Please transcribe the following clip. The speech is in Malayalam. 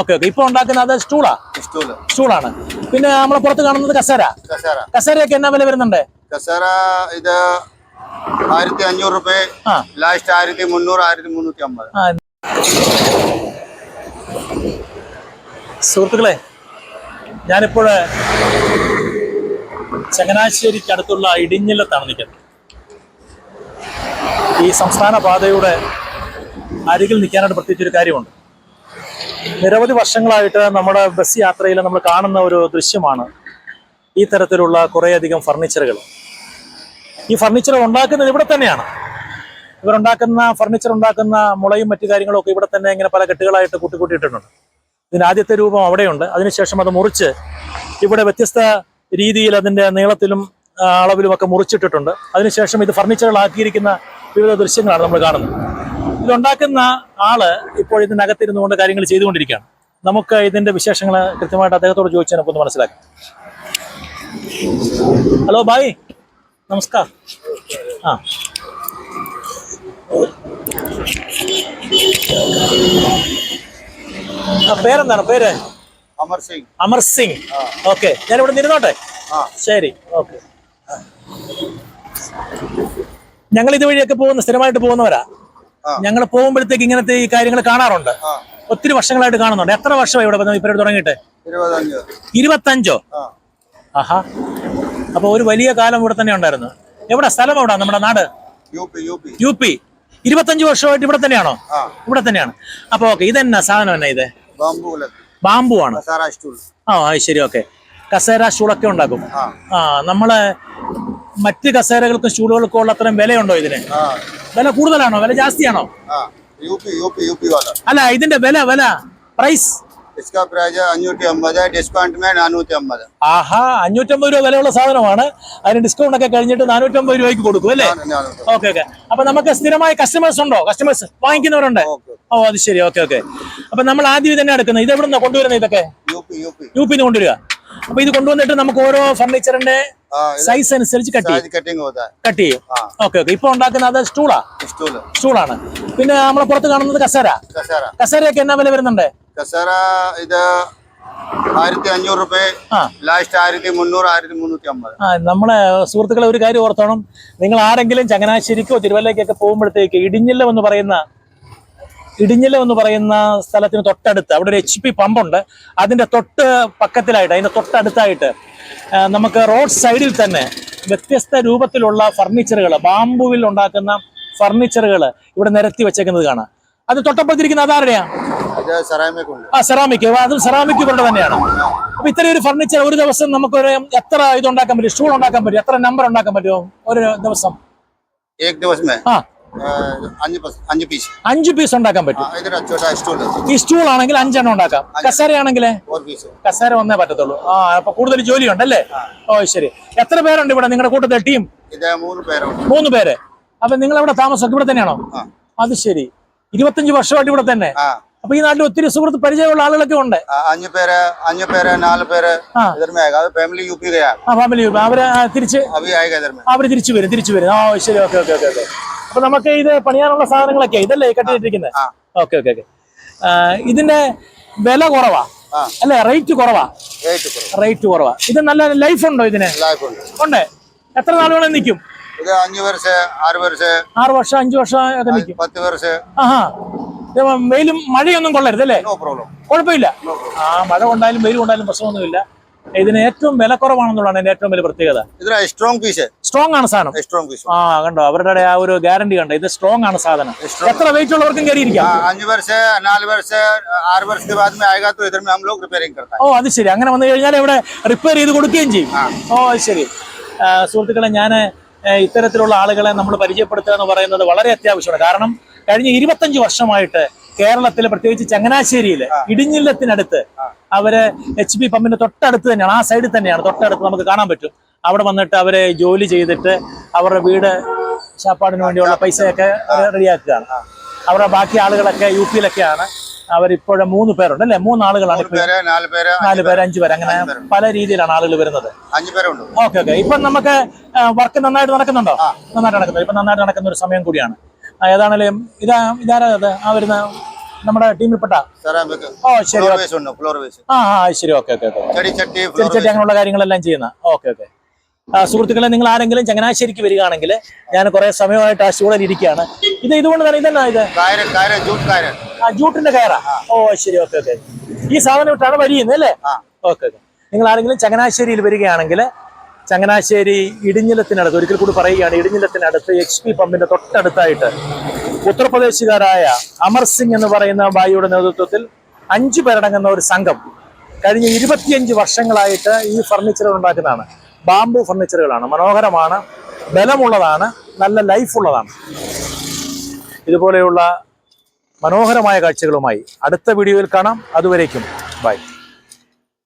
Okay okay. ഇപ്പൊ ഉണ്ടാക്കുന്നത് സ്റ്റൂളാ? സ്റ്റൂളാണ്. പിന്നെ നമ്മളെ പുറത്ത് കാണുന്നത് കസേര. കസേരയൊക്കെ എന്നാ വില വരുന്നുണ്ട്? കസേര ഇത് ആയിരത്തി അഞ്ഞൂറ് രൂപ ലാസ്റ്റ് ആയിരത്തി മുന്നൂറ് ആയിരത്തി മുന്നൂറ്റി അമ്പത്. സുഹൃത്തുക്കളെ ഞാനിപ്പോൾ ചങ്ങനാശ്ശേരിക്ക് അടുത്തുള്ള ഇടിഞ്ഞിലത്താണ് നിൽക്കുന്നത്. ഈ സംസ്ഥാന പാതയുടെ അരികിൽ നിൽക്കാനായിട്ട് പ്രത്യേകിച്ചൊരു കാര്യമുണ്ട്. നിരവധി വർഷങ്ങളായിട്ട് നമ്മുടെ ബസ് യാത്രയിൽ നമ്മൾ കാണുന്ന ഒരു ദൃശ്യമാണ് ഈ തരത്തിലുള്ള കുറേയധികം ഫർണിച്ചറുകൾ. ഈ ഫർണിച്ചർ ഉണ്ടാക്കുന്നത് ഇവിടെ തന്നെയാണ്. ഇവരുണ്ടാക്കുന്ന ഫർണിച്ചർ ഉണ്ടാക്കുന്ന മുളയും മറ്റു കാര്യങ്ങളും ഒക്കെ ഇവിടെ തന്നെ ഇങ്ങനെ പല കെട്ടുകളായിട്ട് കൂട്ടിക്കൂട്ടിയിട്ടുണ്ട്. ഇതിന് ആദ്യത്തെ രൂപം അവിടെയുണ്ട്. അതിനുശേഷം അത് മുറിച്ച് ഇവിടെ വ്യത്യസ്ത രീതിയിൽ അതിന്റെ നീളത്തിലും ആ, അളവിലും ഒക്കെ മുറിച്ചിട്ടിട്ടുണ്ട്. അതിനുശേഷം ഇത് ഫർണിച്ചറുകളാക്കിയിരിക്കുന്ന വിവിധ ദൃശ്യങ്ങളാണ് നമ്മൾ കാണുന്നത്. ഇതുണ്ടാക്കുന്ന ആൾ ഇപ്പോൾ ഇതിനകത്തിരുന്നു കൊണ്ട് കാര്യങ്ങൾ ചെയ്തുകൊണ്ടിരിക്കുകയാണ്. നമുക്ക് ഇതിന്റെ വിശേഷങ്ങൾ കൃത്യമായിട്ട് അദ്ദേഹത്തോട് ചോദിച്ചാൽ നമുക്കൊന്ന് മനസ്സിലാക്കാം. Hello bye. നമസ്കാർ ആ. പേരെന്താണ്? പേര്? അമർ സിംഗ്. അമർ സിംഗ്. ഓക്കെ. ഞാൻ ഇവിടെ നിന്നോട്ടെ ശരി. ഓക്കെ. ഞങ്ങൾ ഇതുവഴിയൊക്കെ പോകുന്ന സ്ഥിരമായിട്ട് പോകുന്നവരാ. ഞങ്ങൾ പോകുമ്പോഴത്തേക്ക് ഇങ്ങനത്തെ ഈ കാര്യങ്ങൾ കാണാറുണ്ട്. ഒത്തിരി വർഷങ്ങളായിട്ട് കാണുന്നുണ്ട്. എത്ര വർഷമായി ഇവിടെ വന്നു ഇപ്പോഴും പരിപാടി തുടങ്ങിയിട്ട്? ഇരുപത്തഞ്ച്. ആഹാ. അപ്പൊ ഒരു വലിയ കാലം ഇവിടെ തന്നെ ഉണ്ടായിരുന്നു. എവിടെ? സ്ഥലം എവിടെ? നമ്മുടെ നാട്? യു പി ഇരുപത്തഞ്ച് വർഷമായിട്ട് ഇവിടെ തന്നെയാണോ? ഇവിടെ തന്നെയാണ്. അപ്പൊ ഓക്കെ ഇതെന്നാ സാധനം എന്നാ ഇത്? ബാമ്പു ആണ്. ആ ശരി ഓക്കെ. കസേര സ്റ്റൂളൊക്കെ ഉണ്ടാക്കും. ആ. നമ്മൾ മറ്റ് കസേരകൾക്കും സ്റ്റൂളുകൾക്കും ഉള്ള അത്രയും വിലയുണ്ടോ ഇതിന്? വില കൂടുതലാണോ വില ജാസ്തിയാണോ ആ U P U P U P वाला അല്ല ഇതിന്റെ വില വില പ്രൈസ് इसका प्राइस है അഞ്ഞൂറ്റി അമ്പത് ഡിസ്കൗണ്ട് മേ നാനൂറ്റി അമ്പത് ആഹാ അഞ്ഞൂറ്റമ്പത് രൂപ വിലയുള്ള സാധനമാണ് അതിന് ഡിസ്കൗണ്ട് ഒക്കെ കഴിഞ്ഞിട്ട് നാനൂറ്റമ്പത് രൂപയ്ക്ക് കൊടുക്കും അല്ലേ ഓക്കെ ഓക്കെ അപ്പൊ നമുക്ക് സ്ഥിരമായ കസ്റ്റമേഴ്സ് ഉണ്ടോ കസ്റ്റമേഴ്സ് വാങ്ങിക്കുന്നവരുണ്ട് ഓക്കെ ഓ അത് ശരി ഓക്കെ ഓക്കെ അപ്പൊ നമ്മൾ ആദ്യം തന്നെ എടുക്കുന്നത് ഇത് എവിടെ നിന്നാ കൊണ്ടുവരുന്നത് ഇതൊക്കെ U P U P U പിന്ന് കൊണ്ടുവരിക അപ്പൊ ഇത് കൊണ്ടുവന്നിട്ട് നമുക്ക് ഓരോ ഫർണിച്ചറിന്റെ ആ സൈസ് അനുസരിച്ച് കട്ട് ചെയ്യും. കട്ട് ചെയ്യും. ഓക്കെ ഓക്കെ ഇപ്പൊ ഉണ്ടാക്കുന്നത് സ്റ്റൂളാ സ്റ്റൂളാണ് പിന്നെ നമ്മളെ പുറത്ത് കാണുന്നത് കസേര. കസേരയൊക്കെ എന്നാ വില വരുന്നുണ്ട്? കസേര ഇത് ആയിരത്തി അഞ്ഞൂറ് രൂപ. ലാസ്റ്റ് ആയിരത്തി മുന്നൂറ് ആയിരത്തി മുന്നൂറ്റി അമ്പത്. നമ്മളെ സുഹൃത്തുക്കളെ ഒരു കാര്യം ഓർത്തോണം. നിങ്ങൾ ആരെങ്കിലും ചങ്ങനാശ്ശേരിക്കോ തിരുവല്ലയ്ക്കൊക്കെ പോകുമ്പോഴത്തേക്ക് ഇടിഞ്ഞില്ലം എന്ന് പറയുന്ന ഇടിഞ്ഞില എന്ന് പറയുന്ന സ്ഥലത്തിന് തൊട്ടടുത്ത് അവിടെ ഒരു എച്ച് പി പമ്പുണ്ട് അതിന്റെ തൊട്ട് പക്കത്തിലായിട്ട് അതിന്റെ തൊട്ടടുത്തായിട്ട് നമുക്ക് റോഡ് സൈഡിൽ തന്നെ വ്യത്യസ്ത രൂപത്തിലുള്ള ഫർണിച്ചറുകൾ ബാമ്പുവിൽ ഉണ്ടാക്കുന്ന ഫർണിച്ചറുകൾ ഇവിടെ നിരത്തി വെച്ചേക്കുന്നത് കാണാം. അത് തൊട്ടപ്പുറത്തിരിക്കുന്ന അതാരുടെയാണ് ആ സെറാമിക്. അതും സെറാമിക് ഇവരുടെ തന്നെയാണ്. അപ്പൊ ഇത്രയും ഒരു ഫർണിച്ചർ ഒരു ദിവസം നമുക്ക് ഒരു എത്ര ഇത് ഉണ്ടാക്കാൻ പറ്റും? സ്റ്റൂൾ ഉണ്ടാക്കാൻ പറ്റും? എത്ര നമ്പർ ഉണ്ടാക്കാൻ പറ്റുമോ ഒരു ദിവസം? ആ. അഞ്ച് പീസ് അഞ്ച് പീസ് ഉണ്ടാക്കാൻ പറ്റും. ഈ സ്റ്റൂൾ ആണെങ്കിൽ അഞ്ചെണ്ണം ഉണ്ടാക്കാം. കസേര ആണെങ്കിൽ കസേര ഒന്നേ പറ്റത്തുള്ളൂ. ആ അപ്പൊ കൂടുതൽ ജോലിയുണ്ട് അല്ലേ ഓ ശരി. എത്ര പേരുണ്ട് ഇവിടെ നിങ്ങളുടെ കൂട്ടത്തിൽ ടീം മൂന്ന് പേര്. അപ്പൊ നിങ്ങൾ അവിടെ താമസം? ഇവിടെ തന്നെയാണോ? അത് ശരി. ഇരുപത്തഞ്ച് വർഷമായിട്ട് ഇവിടെ തന്നെ. അപ്പൊ ഈ നാട്ടിൽ ഒത്തിരി സുഹൃത്ത് പരിചയമുള്ള ആളുകളൊക്കെ ഉണ്ട്. അഞ്ചു പേര് അഞ്ചു പേര് നാല് പേര് ഫാമിലി യു പി ഫാമിലി അവർ തിരിച്ച് അവർ തിരിച്ചു വരും തിരിച്ചു വരും. ആ ശരി. Okay okay okay. അപ്പൊ നമുക്ക് ഇത് പണിയാനുള്ള സാധനങ്ങളൊക്കെ ഇതല്ലേ കട്ടിട്ടിരിക്കുന്നത് ആ. ഓക്കെ ഓക്കെ ഓക്കെ ഇതിന്റെ വില കുറവാ. അല്ലേ റേറ്റ് കുറവാ. റേറ്റ് കുറവാ. ഇത് നല്ല ലൈഫ് ഉണ്ടോ ഇതിന്? ഉണ്ട്. എത്ര വേണം നിൽക്കും? ഇത് അഞ്ച് വർഷം ആറ് വർഷം ആറ് വർഷം അഞ്ചു വർഷം ഒക്കെ നിൽക്കും. പത്ത് വർഷ. ആഹാ. വെയിലും മഴയൊന്നും കൊള്ളരുത് അല്ലേ? കുഴപ്പമില്ല. ആ മഴ കൊണ്ടാലും വെയിൽ കൊണ്ടാലും പ്രശ്നമൊന്നുമില്ല. ഇതിന് ഏറ്റവും വില കുറവാണെന്നുള്ളതാണ് ഇതിന്റെ ഏറ്റവും വലിയ പ്രത്യേകത. സ്ട്രോങ് പീസ് സ്ട്രോങ് ആണ് സാധനം. സ്ട്രോങ് പീസ് ആ കണ്ടോ? അവരുടെ ആ ഒരു ഗ്യാരണ്ടി കണ്ടോ? ഇത് സ്ട്രോങ് ആണ് സാധനം. എത്ര വെയിറ്റ് ഉള്ളവർക്കും കയറിയിരിക്കാം? അഞ്ച് വർഷം നാല് വർഷം ആറ് വർഷത്തെ ബാദ് ഓ അത് ശരി. അങ്ങനെ വന്നു കഴിഞ്ഞാൽ ഇവിടെ റിപ്പയർ ചെയ്ത് കൊടുക്കുകയും ചെയ്യും. ഓ ശരി. സുഹൃത്തുക്കളെ ഞാൻ ഇത്തരത്തിലുള്ള ആളുകളെ നമ്മൾ പരിചയപ്പെടുത്തുക എന്ന് പറയുന്നത് വളരെ അത്യാവശ്യമാണ്. കാരണം കഴിഞ്ഞ ഇരുപത്തഞ്ച് വർഷമായിട്ട് കേരളത്തിൽ പ്രത്യേകിച്ച് ചങ്ങനാശ്ശേരിയിൽ ഇടിഞ്ഞില്ലത്തിനടുത്ത് അവർ എച്ച് പി പമ്പിന്റെ തൊട്ടടുത്ത് തന്നെയാണ്. ആ സൈഡിൽ തന്നെയാണ്. തൊട്ടടുത്ത് നമുക്ക് കാണാൻ പറ്റും. അവിടെ വന്നിട്ട് അവരെ ജോലി ചെയ്തിട്ട് അവരുടെ വീട് ശാപ്പാടിന് വേണ്ടിയുള്ള പൈസയൊക്കെ റെഡിയാക്കുകയാണ്. അവരുടെ ബാക്കി ആളുകളൊക്കെ യു പിയിലൊക്കെയാണ്. അവരിപ്പോഴും മൂന്ന് പേരുണ്ട് അല്ലെ? മൂന്നാളുകളാണ് നാല് പേര് അഞ്ചു പേര് അങ്ങനെ പല രീതിയിലാണ് ആളുകൾ വരുന്നത്. Okay okay. ഇപ്പൊ നമുക്ക് വർക്ക് നന്നായിട്ട് നടക്കുന്നുണ്ടോ? നന്നായിട്ട് നടക്കുന്നു. ഇപ്പൊ നന്നായിട്ട് നടക്കുന്ന ഒരു സമയം കൂടിയാണ്. ഏതാണേലും ഇതാ ഇതാരാ അത്? ആ വരുന്ന നമ്മുടെ ടീമിൽപ്പെട്ട? ഓ ശരി ആ ആ ശരി ഓക്കെ ഓക്കെ ചെടിച്ചട്ടി അങ്ങനെയുള്ള കാര്യങ്ങളെല്ലാം ചെയ്യുന്ന. Okay okay. സുഹൃത്തുക്കളെ നിങ്ങൾ ആരെങ്കിലും ചങ്ങനാശ്ശേരിക്ക് വരികയാണെങ്കിൽ ഞാൻ കുറെ സമയമായിട്ട് ആ സ്റ്റൂഡിൽ ഇരിക്കുകയാണ്. ഇത് ഇതുകൊണ്ട് തന്നെ ഇതെന്നാ ഇത്? ആ ജൂട്ടിന്റെ കയറാ? ഓ ശരി ഓക്കെ ഓക്കെ. ഈ സാധനം ഇട്ടാണ് വരിയുന്നത് അല്ലേ? Okay okay. നിങ്ങൾ ആരെങ്കിലും ചങ്ങനാശ്ശേരിയിൽ വരികയാണെങ്കിൽ ചങ്ങനാശ്ശേരി ഇടിഞ്ഞിലത്തിനടുത്ത് ഒരിക്കൽ കൂടി പറയുകയാണ് ഇടിഞ്ഞിലത്തിനടുത്ത് എച്ച് പി പമ്പിന്റെ തൊട്ടടുത്തായിട്ട് ഉത്തർപ്രദേശുകാരായ അമർ സിംഗ് എന്ന് പറയുന്ന ബായിയുടെ നേതൃത്വത്തിൽ അഞ്ചു പേരടങ്ങുന്ന ഒരു സംഘം കഴിഞ്ഞ ഇരുപത്തിയഞ്ച് വർഷങ്ങളായിട്ട് ഈ ഫർണിച്ചറുകൾ ഉണ്ടാക്കുന്നതാണ്. ബാംബു ഫർണിച്ചറുകളാണ് മനോഹരമാണ് ബലമുള്ളതാണ് നല്ല ലൈഫ് ഉള്ളതാണ് ഇതുപോലെയുള്ള മനോഹരമായ കാഴ്ചകളുമായി അടുത്ത വീഡിയോയിൽ കാണാം. അതുവരേക്കും. ബൈ